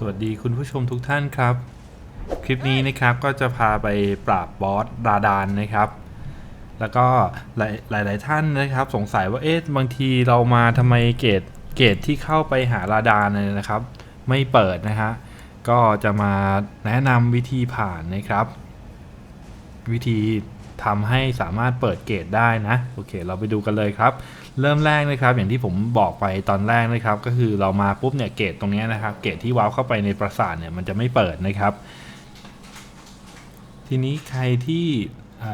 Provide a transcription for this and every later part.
สวัสดีคุณผู้ชมทุกท่านครับ คลิปนี้นะครับก็จะพาไปปราบบอสราดานนะครับ แล้วก็หลายหลายท่านนะครับ สงสัยว่าเอ๊ะบางทีเรามาทำไมเกตเกตที่เข้าไปหาราดานเนี่ยนะครับ ไม่เปิดนะฮะก็จะมาแนะนำวิธีผ่านนะครับ วิธี ทำให้สามารถเปิดเกตได้นะโอเค เราไปดูกันเลยครับ เริ่มแรกนะครับ อย่างที่ผมบอกไปตอนแรกนะครับ ก็คือเรามาปุ๊บเนี่ยเกตตรงนี้นะครับ เกตที่ว้าวเข้าไปในปราสาทเนี่ยมันจะไม่เปิดนะครับ ทีนี้ใครที่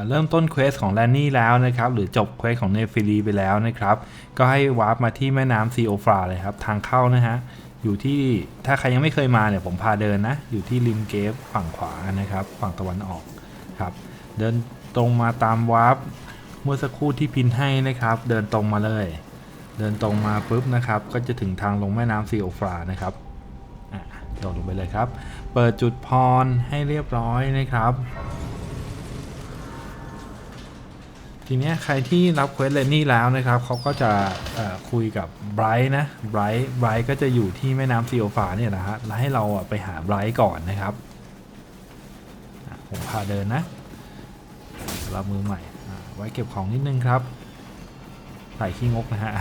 เริ่มต้นเควสของแลนนี่แล้วนะครับ หรือจบเควสของเนฟิลีไปแล้วนะครับ ก็ให้วาร์ปมาที่แม่น้ำซีโอฟราเลยครับ ทางเข้านะฮะ อยู่ที่ถ้าใครยังไม่เคยมาเนี่ยผมพาเดินนะ อยู่ที่ริมเกฟฝั่งขวานะครับ ฝั่งตะวันออกครับ เดิน ตรงมาตามวาร์ปเมื่อสักครู่ที่พินให้นะครับ เดินตรงมาเลย เดินตรงมาปุ๊บนะครับ ก็จะถึงทางลงแม่น้ำซีโอฟรานะครับโดดลงไปเลยครับ เปิดจุดพรให้เรียบร้อยนะครับ ทีนี้ใครที่รับเควสเลนนี่แล้วนะครับเขาก็จะคุยกับไบรท์นะไบรท์ไบรท์ก็จะอยู่ที่แม่น้ำซีโอฟาเนี่ยนะฮะแล้วให้เราไปหาไบรท์ก่อนนะครับผมพาเดินนะ สำหรับมือใหม่ ไว้เก็บของนิดนึงครับ ใส่ขี้งกนะฮะ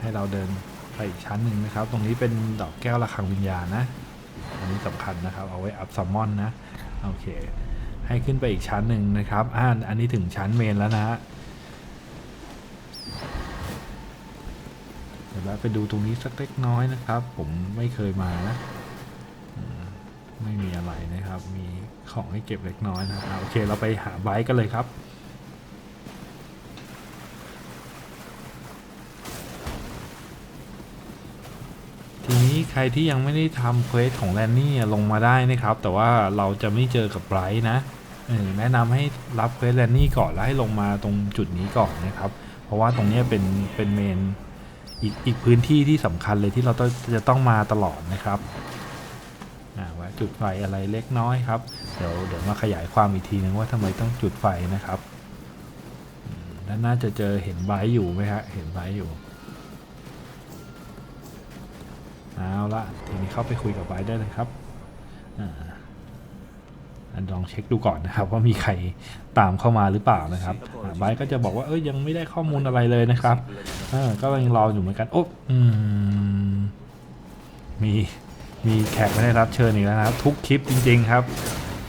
ให้เราเดินไปอีกชั้นหนึ่งนะครับ ตรงนี้เป็นดอกแก้วระฆังวิญญาณนะ อันนี้สำคัญนะครับ เอาไว้อัพซัมมอนนะ โอเค ให้ขึ้นไปอีกชั้นหนึ่งนะครับอ่าอันนี้ถึงชั้นเมนแล้วนะฮะเดี๋ยวเราไปดูตรงนี้สักเล็กน้อยนะครับ ผมไม่เคยมานะ ไม่มีอะไรนะครับ มีของให้เก็บเล็กน้อยนะอ่าโอเคเราไปหาไบค์กันเลยครับทีนี้ใครที่ยังไม่ได้ทำเควสของแลนนี่ลงมาได้นะครับ แต่ว่าเราจะไม่เจอกับไบรท์นะเออแนะนำให้รับเควสแลนนี่ก่อนแล้วให้ลงมาตรงจุดนี้ก่อนนะครับ เพราะว่าตรงนี้เป็นเป็นเมนอีกอีกพื้นที่ที่สำคัญเลยที่เราต้องจะต้องมาตลอดนะครับ จุดไฟอะไรเล็กน้อยครับ เดี๋ยวเดี๋ยวมาขยายความอีกทีนึงว่าทำไมต้องจุดไฟนะครับแล้วน่าจะเจอเห็นไบอยู่ไหมฮะเห็นไบอยู่เอาละทีนี้เข้าไปคุยกับไบได้เลยครับอันลองเช็คดูก่อนนะครับ ว่ามีใครตามเข้ามาหรือเปล่านะครับไบก็จะบอกว่าเอ้ยยังไม่ได้ข้อมูลอะไรเลยนะครับ เออก็ยังรออยู่เหมือนกันโอ้อืม มีแขกไม่ได้รับเชิญอีกแล้วนะครับ ทุกคลิปจริง ๆ ครับ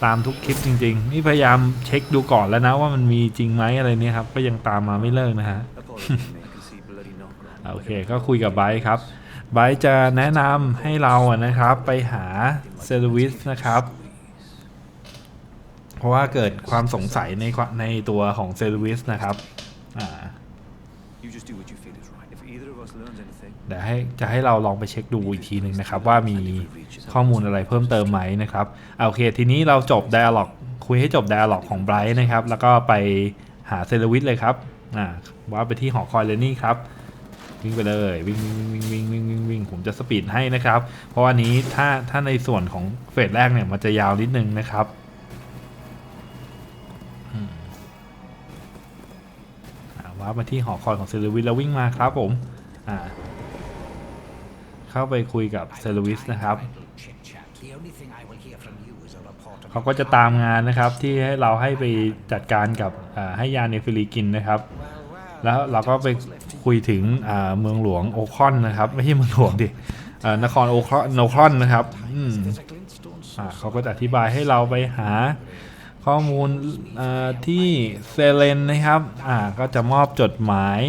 ตามทุกคลิปจริง ๆ นี่พยายามเช็คดูก่อนแล้วนะว่ามันมีจริงไหมอะไรเนี่ยครับ ก็ยังตามมาไม่เลิกนะฮะ โอเค ก็คุยกับไบร์ครับไบร์จะแนะนำให้เราอะนะครับ ไปหาเซอร์วิสนะครับ เพราะว่าเกิดความสงสัยในในตัวของเซอร์วิสนะครับ อ่า เดี๋ยวให้จะให้เราลองไปเช็คดูอีกทีหนึ่งนะครับ ว่ามีข้อมูลอะไรเพิ่มเติมไหมนะครับอ่าโอเค ทีนี้เราจบ d ด a l ล็อกคุยให้จบ d ด a l ล็อกของไบรท์นะครับ แล้วก็ไปหาเซอร์วิสเลยครับอ่าว่าไปที่หอคอยเลนนี่ครับวิ่งไปเลยวิ่งวิ่งวิ่งวิ่งวิ่งวิ่งวิ่งผมจะสปีดให้นะครับ เพราะวันนี้ถ้าถ้าในส่วนของเฟสแรกเนี่ยมันจะยาวนิดนึงนะครับ ว้าร์ปมาที่หอคอยของเซเลวิสแล้ววิ่งมาครับผมอ่าเข้าไปคุยกับเซเลวิสนะครับ The only thing I will hear from you is a report of เขาก็จะตามงานนะครับที่ให้เราให้ไปจัดการกับอ่าให้ยาเนฟิลีกินนะครับ แล้วเราก็ไปคุยถึงอ่าเมืองหลวงโอคอนนะครับ ไม่ใช่เมืองหลวงดิอ่านครโอคอนโนคอนนะครับอืม There's a glintstone อ่าเขาก็จะอธิบายให้เราไปหา ข้อมูลที่เซเลนนะครับอ่าก็จะมอบจดหมาย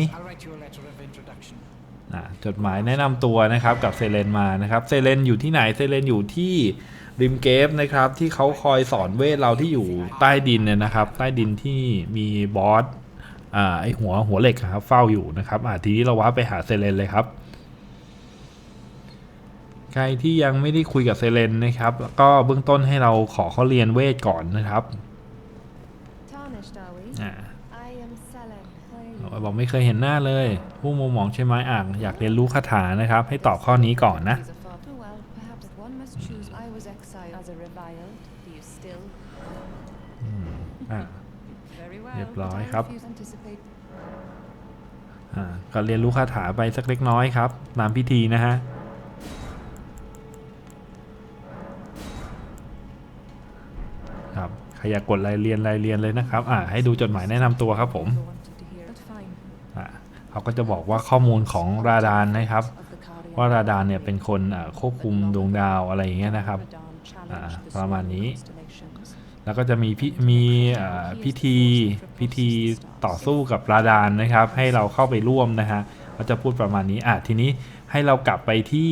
จดหมายแนะนำตัวนะครับกับเซเลนมานะครับเซเลนอยู่ที่ไหนเซเลนอยู่ที่ริมเกฟนะครับที่เขาคอยสอนเวทเราที่อยู่ใต้ดินเนี่ยนะครับ ใต้ดินที่มีบอสอ่าไอหัวหัวเหล็กครับเฝ้าอยู่นะครับอ่าทีนี้เราว่าไปหาเซเลนเลยครับ ใครที่ยังไม่ได้คุยกับเซเลนนะครับแล้วก็เบื้องต้นให้เราขอเขาเรียนเวทก่อนนะครับ Tarnished, are we? อ่า I am Selen. How are you? บอกไม่เคยเห็นหน้าเลย ผู้มุมมองใช่ไหมอ่างอยากเรียนรู้คาถานะครับ ให้ตอบข้อนี้ก่อนนะ These are far too well. Perhaps one must choose. I was exiled as a reviled. Do you still? อ่า Very well. เรียบร้อย but I ครับ refuse to anticipate อ่าก็เรียนรู้คาถาไปสักเล็กน้อยครับตามพิธีนะฮะ รอยากกดรายเรียนรายเรียนเลยนะครับอ่าให้ดูจดหมายแนะนำตัวครับผมอ่าเขาก็จะบอกว่าข้อมูลของราดานนะครับ ว่าราดานเนี่ยเป็นคนควบคุมดวงดาวอะไรอย่างเงี้ยนะครับประมาณนี้ แล้วก็จะมีพิมีพิธีพิธีต่อสู้กับราดานนะครับ ให้เราเข้าไปร่วมนะฮะเขาจะพูดประมาณนี้อะทีนี้ให้เรากลับไปที่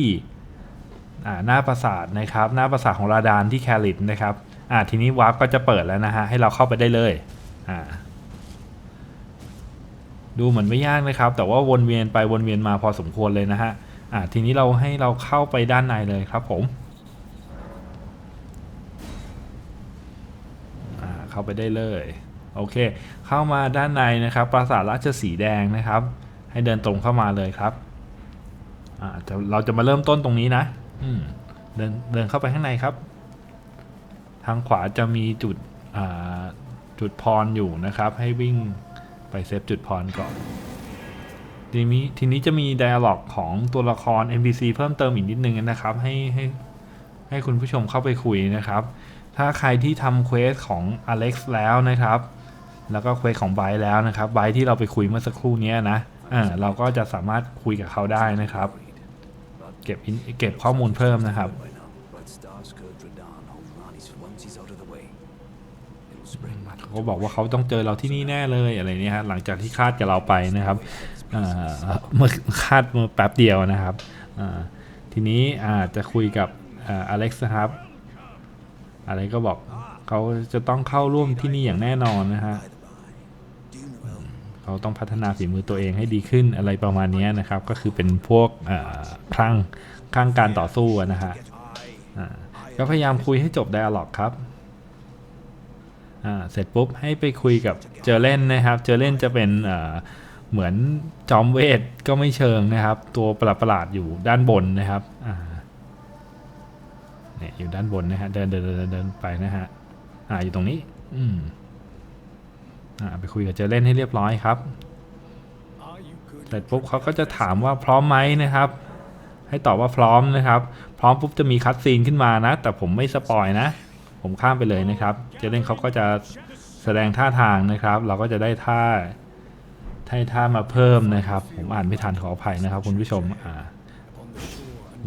หน้าปราสาทนะครับ หน้าปราสาทของราดานที่แคลิตนะครับ อะทีนี้วาร์ปก็จะเปิดแล้วนะฮะให้เราเข้าไปได้เลยอ่าดูเหมือนไม่ยากนะครับ แต่ว่าวนเวียนไปวนเวียนมาพอสมควรเลยนะฮะอะทีนี้เราให้เราเข้าไปด้านในเลยครับผมอ่าเข้าไปได้เลยโอเค เข้ามาด้านในนะครับ ปราสาทราชสีแดงนะครับ ให้เดินตรงเข้ามาเลยครับอ่าเราจะมาเริ่มต้นตรงนี้นะอืมเดินเดินเข้าไปข้างในครับ ทางขวาจะมีจุดจุดพรอยู่นะครับ ให้วิ่งไปเซฟจุดพรก่อนทีนี้ทีนี้จะมี d ด a l o g ของตัวละคร NPC เพิ่มเติมอีกนิดนึงนะครับ ให้ให้ให้คุณผู้ชมเข้าไปคุยนะครับ ถ้าใครที่ทำเควสของ Alex แล้วนะครับ แล้วก็เควสของไบร์แล้วนะครับไบร์ที่เราไปคุยเมื่อสักครู่นี้นะอ่าเราก็จะสามารถคุยกับเขาได้นะครับ เก็บเก็บข้อมูลเพิ่มนะครับ เขาก็บอกว่าเขาต้องเจอเราที่นี่แน่เลยอะไรเนี่ยฮะหลังจากที่คาดกับเราไปนะครับเมื่อคาดเมื่อแป๊บเดียวนะครับทีนี้อาจจะคุยกับอเล็กซ์ครับอะไรก็บอกเขาจะต้องเข้าร่วมที่นี่อย่างแน่นอนนะฮะเขาต้องพัฒนาฝีมือตัวเองให้ดีขึ้นอะไรประมาณนี้นะครับ ก็คือเป็นพวกคลั่งคลั่งการต่อสู้นะฮะก็พยายามคุยให้จบไดอะล็อกครับ เสร็จปุ๊บให้ไปคุยกับเจอเล่นนะครับ เจอเล่นจะเป็นเหมือนจอมเวทก็ไม่เชิงนะครับ ตัวประหลาดๆอยู่ด้านบนนะครับเนี่ยอยู่ด้านบนนะฮะเดินเดินเดินเดินไปนะฮะอ่าอยู่ตรงนี้ อืมอ่าไปคุยกับเจอเล่นให้เรียบร้อยครับเสร็จปุ๊บเขาก็จะถามว่าพร้อมไหมนะครับ ให้ตอบว่าพร้อมนะครับ พร้อมปุ๊บจะมีคัดซีนขึ้นมานะ แต่ผมไม่สปอยนะ ผมข้ามไปเลยนะครับ เจเล่นเขาก็จะแสดงท่าทางนะครับ เราก็จะได้ท่าให้ท่ามาเพิ่มนะครับ ผมอ่านไม่ทันขออภัยนะครับคุณผู้ชมอ่า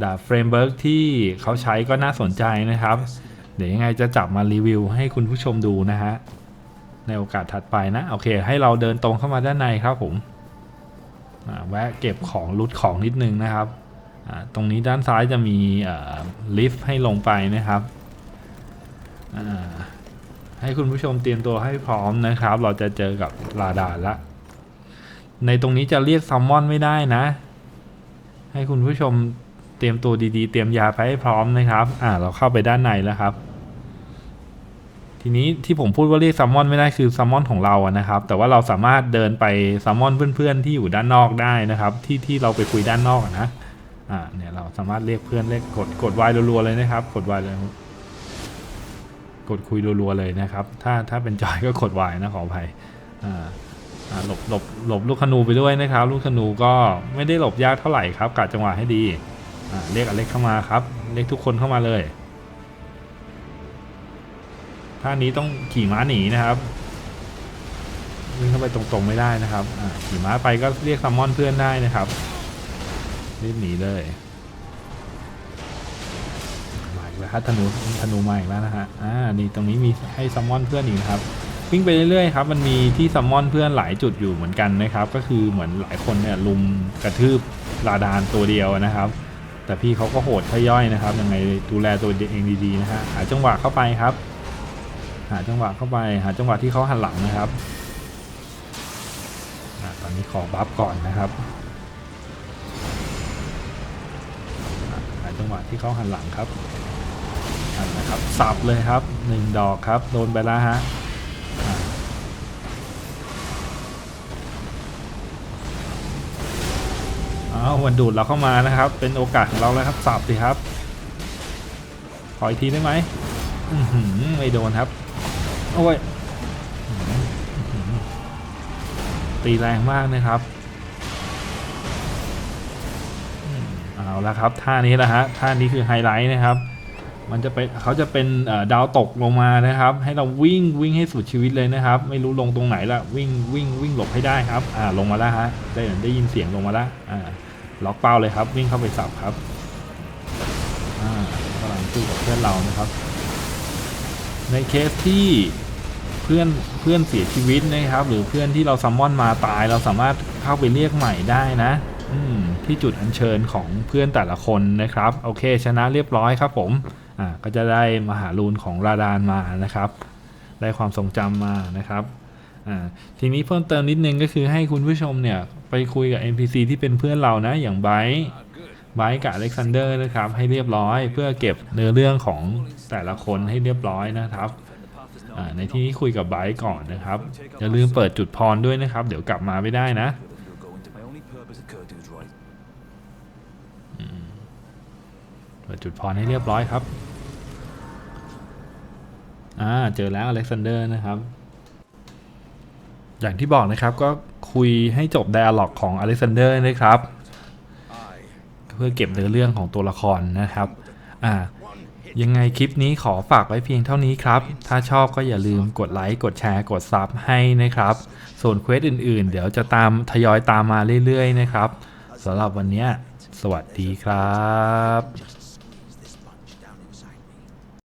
ดาบเฟรมเบิร์กที่เขาใช้ก็น่าสนใจนะครับ เดี๋ยวยังไงจะจับมารีวิวให้คุณผู้ชมดูนะฮะ ในโอกาสถัดไปนะ โอเค ให้เราเดินตรงเข้ามาด้านในครับผมแวะเก็บของลุดของนิดนึงนะครับ ตรงนี้ด้านซ้ายจะมีลิฟต์ให้ลงไปนะครับ ให้คุณผู้ชมเตรียมตัวให้พร้อมนะครับ เราจะเจอกับลาดานละ ในตรงนี้จะเรียกซัมมอนไม่ได้นะ ให้คุณผู้ชมเตรียมตัวดีๆ เตรียมยาไปให้พร้อมนะครับ อ่า เราเข้าไปด้านในแล้วครับ ทีนี้ที่ผมพูดว่าเรียกซัมมอนไม่ได้คือซัมมอนของเราอะนะครับ แต่ว่าเราสามารถเดินไปซัมมอนเพื่อนๆที่อยู่ด้านนอกได้นะครับ ที่ที่เราไปคุยด้านนอกนะ อ่า เนี่ยเราสามารถเรียกเพื่อนเรียกกดกดวายรัวๆเลยนะครับ กดวายเลย กดคุยรัวๆเลยนะครับ ถ้าถ้าเป็นจอยก็กดวายนะขออภัยหลบหลบหลบลูกธนูไปด้วยนะครับ ลูกธนูก็ไม่ได้หลบยากเท่าไหร่ครับกะจังหวะให้ดีเรียกอเล็กเข้ามาครับเรียกทุกคนเข้ามาเลยท่านี้ต้องขี่ม้าหนีนะครับวิ่งเข้าไปตรงๆไม่ได้นะครับขี่ม้าไปก็เรียกซัมมอนเพื่อนได้นะครับรีบหนีเลย มาอีกแล้วครับธนูธนูมาอีกแล้วนะฮะอ่านี่ตรงนี้มีให้ซัมมอนเพื่อนอีกครับวิ่งไปเรื่อยๆครับมันมีที่ซัมมอนเพื่อนหลายจุดอยู่เหมือนกันนะครับ ก็คือเหมือนหลายคนเนี่ยลุมกระทืบลาดานตัวเดียวนะครับ แต่พี่เขาก็โหดทย่อยนะครับยังไงดูแลตัวเองดีๆนะฮะหาจังหวะเข้าไปครับ หาจังหวะเข้าไป หาจังหวะที่เขาหันหลังนะครับอาตอนนี้ขอบัฟก่อนนะครับหาจังหวะที่เขาหันหลังครับ นะครับสับเลยครับหนึ่งดอกครับ โดนไปแล้วฮะอ้าวมันดูดเราเข้ามานะครับ เป็นโอกาสของเราแล้วครับสับสิครับขออีกทีได้ไหมไม่โดนครับ โอ้ย ตีแรงมากนะครับ เอาละครับ ท่านี้แหละฮะ ท่านี้คือไฮไลท์นะครับ มันจะเป็นเขาจะเป็นดาวตกลงมานะครับ ให้เราวิ่งวิ่งให้สุดชีวิตเลยนะครับ ไม่รู้ลงตรงไหนละวิ่งวิ่งวิ่งหลบให้ได้ครับ อ่าลงมาแล้วฮะได้ได้ยินเสียงลงมาแล้วอ่าล็อกเป้าเลยครับ วิ่งเข้าไปสับครับอ่ากำลังสู้กับเพื่อนเรานะครับ ในเคสที่เพื่อนเพื่อนเสียชีวิตนะครับ หรือเพื่อนที่เราซัมมอนมาตาย เราสามารถเข้าไปเรียกใหม่ได้นะอืมที่จุดอัญเชิญของเพื่อนแต่ละคนนะครับ โอเค ชนะเรียบร้อยครับผม อ่าก็จะได้มหาลูนของราดานมานะครับ ได้ความทรงจำมานะครับอ่าทีนี้เพิ่มเติมนิดนึงก็คือให้คุณผู้ชมเนี่ยไปคุยกับ NPC ที่เป็นเพื่อนเรานะอย่างไบร์ทไบร์ทกับอเล็กซานเดอร์นะครับ ให้เรียบร้อยเพื่อเก็บเนื้อเรื่องของแต่ละคนให้เรียบร้อยนะครับในที่นี้คุยกับไบร์ทก่อนนะครับ อย่าลืมเปิดจุดพรด้วยนะครับ เดี๋ยวกลับมาไม่ได้นะ ดจุดพรให้เรียบร้อยครับ อ่า เจอแล้วอเล็กซานเดอร์นะครับ อย่างที่บอกนะครับก็คุยให้จบ d ด a l ล็อกของอเล็กซานเดอร์นะครับ เพื่อเก็บเนื้อเรื่องของตัวละครนะครับ อ่า ยังไงคลิปนี้ขอฝากไว้เพียงเท่านี้ครับ ถ้าชอบก็อย่าลืมกดไลค์ กดแชร์ กดซับให้นะครับ ส่วนเควสอื่นๆ เดี๋ยวจะตามทยอยตามมาเรื่อยๆ นะครับสำหรับวันนี้ สวัสดีครับ